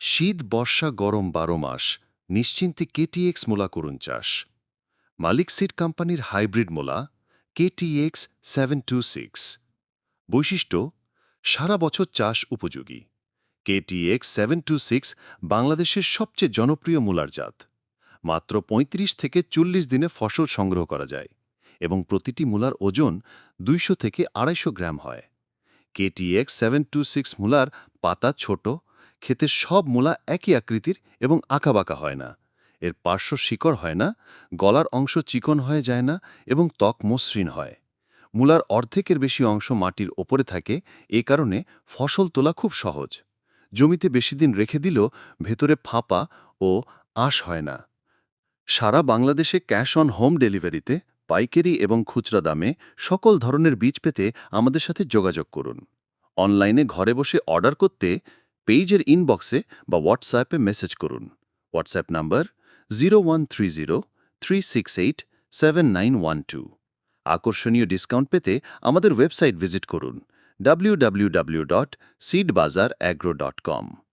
শীত, বর্ষা, গরম বারো মাস, নিশ্চিন্তে কেটিএক্স মূলা করুন চাষ। মালিক সিড কোম্পানির হাইব্রিড মূলা কেটিএক্স সেভেন টু সিক্স। বৈশিষ্ট্য, সারা বছর চাষ উপযোগী। কেটিএক্স সেভেন টু সিক্স বাংলাদেশের সবচেয়ে জনপ্রিয় মূলার জাত। মাত্র ৩৫ থেকে চল্লিশ দিনে ফসল সংগ্রহ করা যায় এবং প্রতিটি মূলার ওজন দুইশো থেকে আড়াইশো গ্রাম হয়। কেটিএক্স সেভেন টু সিক্স মূলার পাতা ছোট খেতে সব মূলা একই আকৃতির এবং আঁকাবাঁকা হয় না। এর পার্শ্ব শিকড় হয় না, গলার অংশ চিকন হয়ে যায় না এবং ত্বক মসৃণ হয়। মূলার অর্ধেকের বেশি অংশ মাটির ওপরে থাকে, এ কারণে ফসল তোলা খুব সহজ। জমিতে বেশি দিন রেখে দিলেও ভেতরে ফাঁপা ও আঁশ হয় না। সারা বাংলাদেশে ক্যাশ অন হোম ডেলিভারিতে পাইকারি এবং খুচরা দামে সকল ধরনের বীজ পেতে আমাদের সাথে যোগাযোগ করুন। অনলাইনে ঘরে বসে অর্ডার করতে পেজের ইনবক্সে বা হোয়াটসঅ্যাপে মেসেজ করুন। হোয়াটসঅ্যাপ নাম্বার জিরো আকর্ষণীয় ডিসকাউন্ট পেতে আমাদের ওয়েবসাইট ভিজিট করুন www.seedbazaragro.com